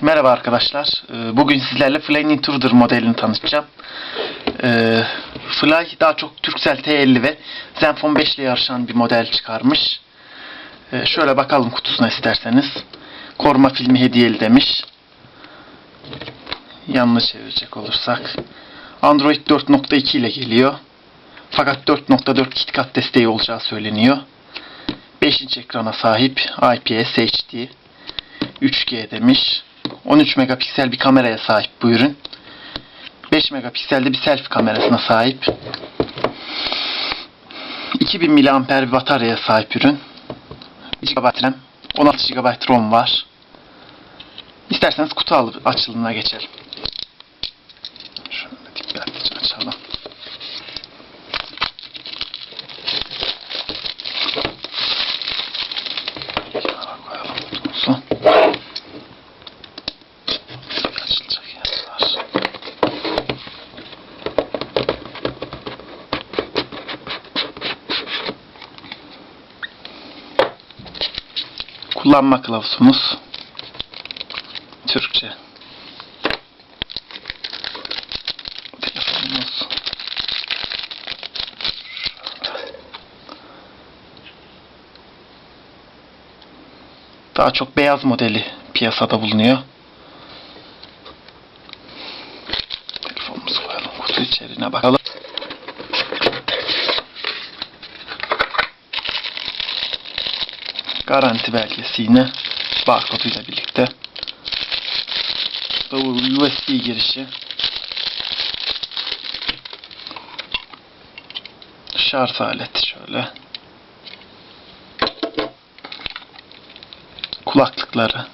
Merhaba arkadaşlar. Ee, Bugün sizlerle Flying Intruder modelini tanıtacağım. Ee, Fly daha çok Turkcell T50 ve Zenfone 5 ile yarışan bir model çıkarmış. Ee, Şöyle bakalım kutusuna isterseniz. Koruma filmi hediyeli demiş. Yanına çevirecek olursak. Android 4.2 ile geliyor. Fakat 4.4 KitKat desteği olacağı söyleniyor. 5 inç ekrana sahip IPS HD 3G demiş. 13 megapiksel bir kameraya sahip bu ürün. 5 megapikselde bir selfie kamerasına sahip. 2000 mAh bir bataryaya sahip ürün. 1 GB RAM, 16 GB ROM var. İsterseniz kutu açılımına geçelim. Kullanma kılavuzumuz. Türkçe. Telefonumuz. Daha çok beyaz modeli piyasada bulunuyor. Telefonumuzu koyalım kutu içeriğine bakalım. Garanti belgesi yine barkoduyla birlikte. USB girişi. Şarj aleti şöyle. Kulaklıkları.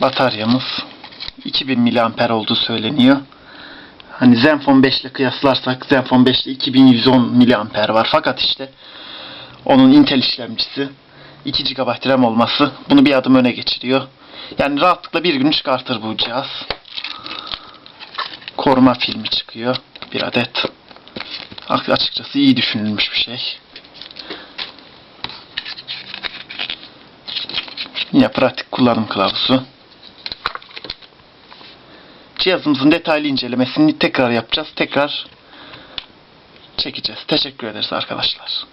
Bataryamız 2000 mAh olduğu söyleniyor. Hani Zenfone 5 ile kıyaslarsak Zenfone 5 ile 2110 mAh var. Fakat işte onun Intel işlemcisi 2 GB RAM olması bunu bir adım öne geçiriyor. Yani rahatlıkla bir gün çıkartır bu cihaz. Koruma filmi çıkıyor. Bir adet. Açıkçası iyi düşünülmüş bir şey. Yine pratik kullanım kılavuzu. Cihazımızın detaylı incelemesini tekrar yapacağız. Tekrar çekeceğiz. Teşekkür ederiz arkadaşlar.